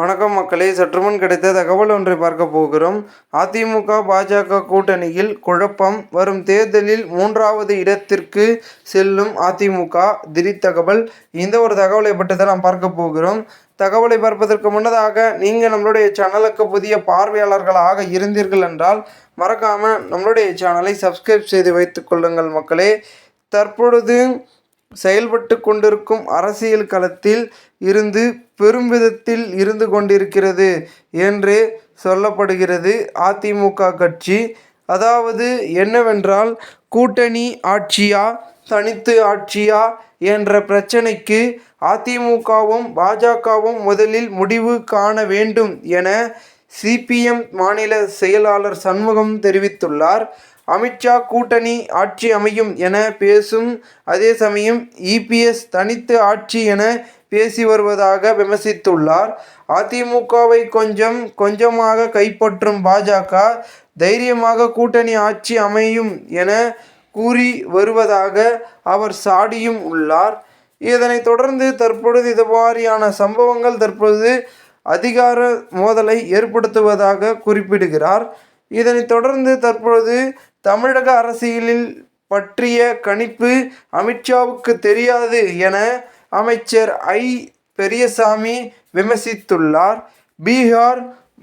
வணக்கம் மக்களே சற்றுமுன் கிடைத்த தகவல் ஒன்றை பார்க்க போகிறோம். அதிமுக பாஜக கூட்டணியில் குழப்பம். வரும் தேர்தலில் மூன்றாவது இடத்திற்கு செல்லும் அதிமுக. திடீர் தகவல். இந்த ஒரு தகவலை பற்றி தான் நாம் பார்க்க போகிறோம். தகவலை பார்ப்பதற்கு முன்னதாக நீங்கள் நம்மளுடைய சேனலுக்கு புதிய பார்வையாளர்களாக இருந்தீர்கள் என்றால் மறக்காமல் நம்மளுடைய சேனலை சப்ஸ்கிரைப் செய்து வைத்துக் கொள்ளுங்கள் மக்களே. தற்பொழுது செயல்பட்டு கொண்டிருக்கும் அரசியல் களத்தில் இருந்து பெரும் விதத்தில் இருந்து கொண்டிருக்கிறது என்று சொல்லப்படுகிறது அதிமுக கட்சி. அதாவது என்னவென்றால் கூட்டணி ஆட்சியா தனித்து ஆட்சியா என்ற பிரச்சனைக்கு அதிமுகவும் பாஜகவும் முதலில் முடிவு காண வேண்டும் என சிபிஎம் மாநில செயலாளர் சண்முகம் தெரிவித்துள்ளார். அமித்ஷா கூட்டணி ஆட்சி அமையும் என பேசும் அதே சமயம் இபிஎஸ் தனித்து ஆட்சி என பேசி வருவதாக விமர்சித்துள்ளார். அதிமுகவை கொஞ்சம் கொஞ்சமாக கைப்பற்றும் பாஜக தைரியமாக கூட்டணி ஆட்சி அமையும் என கூறி வருவதாக அவர் சாடியும் உள்ளார். இதனைத் தொடர்ந்து தற்பொழுது இதுவாரியான சம்பவங்கள் தற்பொழுது அதிகார மோதலை ஏற்படுத்துவதாக குறிப்பிடுகிறார். இதனைத் தொடர்ந்து தற்பொழுது தமிழக அரசியலில் பற்றிய கணிப்பு அமித்ஷாவுக்கு தெரியாது என அமைச்சர் ஐ. பெரியசாமி விமர்சித்துள்ளார். பீகார்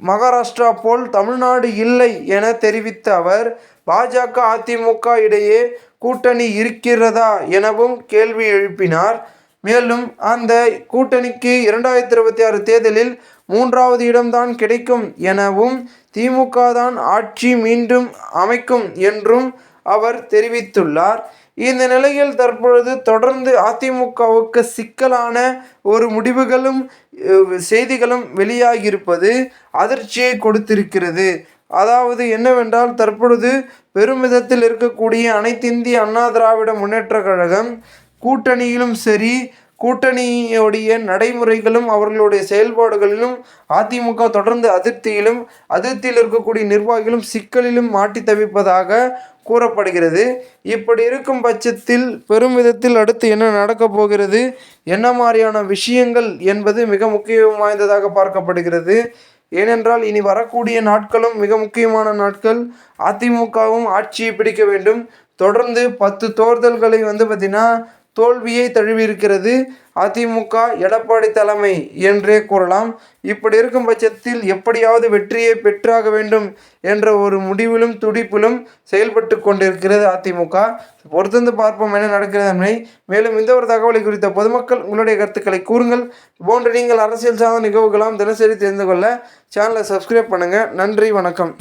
மகாராஷ்டிரா போல் தமிழ்நாடு இல்லை என தெரிவித்த அவர் பாஜக அதிமுக இடையே கூட்டணி இருக்கிறதா எனவும் கேள்வி எழுப்பினார். மேலும் அந்த கூட்டணிக்கு இரண்டாயிரத்தி இருபத்தி ஆறு தேர்தலில் மூன்றாவது இடம்தான் கிடைக்கும் எனவும் திமுக தான் ஆட்சி மீண்டும் அமைக்கும் என்றும் அவர் தெரிவித்துள்ளார். இந்த நிலையில் தற்பொழுது தொடர்ந்து அதிமுகவுக்கு சிக்கலான ஒரு முடிவுகளும் செய்திகளும் வெளியாகியிருப்பது அதிர்ச்சியை கொடுத்திருக்கிறது. அதாவது என்னவென்றால் தற்பொழுது பெருமிதத்தில் இருக்கக்கூடிய அனைத்திந்திய அண்ணா திராவிட முன்னேற்ற கழகம் கூட்டணியிலும் சரி கூட்டணியுடைய நடைமுறைகளும் அவர்களுடைய செயல்பாடுகளிலும் அதிமுக தொடர்ந்து அதிருப்தியிலும் அதிருப்தியில் இருக்கக்கூடிய நிர்வாகிகளும் சிக்கலிலும் மாட்டி தவிப்பதாக கூறப்படுகிறது. இப்படி இருக்கும் பட்சத்தில் பெரும் விதத்தில் அடுத்து என்ன நடக்கப் போகிறது என்ன மாதிரியான விஷயங்கள் என்பது மிக முக்கியம் வாய்ந்ததாக பார்க்கப்படுகிறது. ஏனென்றால் இனி வரக்கூடிய நாட்களும் மிக முக்கியமான நாட்கள். அதிமுகவும் ஆட்சியை பிடிக்க வேண்டும். தொடர்ந்து பத்து தேர்தல்களை வந்து பார்த்திங்கன்னா தோல்வியை தழுவியிருக்கிறது. அதிமுக எடப்பாடி தலைமை என்றே கூறலாம். இப்படி இருக்கும் பட்சத்தில் எப்படியாவது வெற்றியை பெற்றாக வேண்டும் என்ற ஒரு முடிவிலும் துடிப்பிலும் செயல்பட்டு கொண்டிருக்கிறது அதிமுக. பொறுத்திருந்து பார்ப்போம் என்ன நடக்கிறது என்பதை. மேலும் இந்த ஒரு தகவலை குறித்த பொதுமக்கள் உங்களுடைய கருத்துக்களை கூறுங்கள். போன்ற நீங்கள் அரசியல் சார்ந்த நிகழ்வுகளாம் தினசரி தெரிந்து கொள்ள சேனலை சப்ஸ்கிரைப் பண்ணுங்கள் நன்றி வணக்கம்.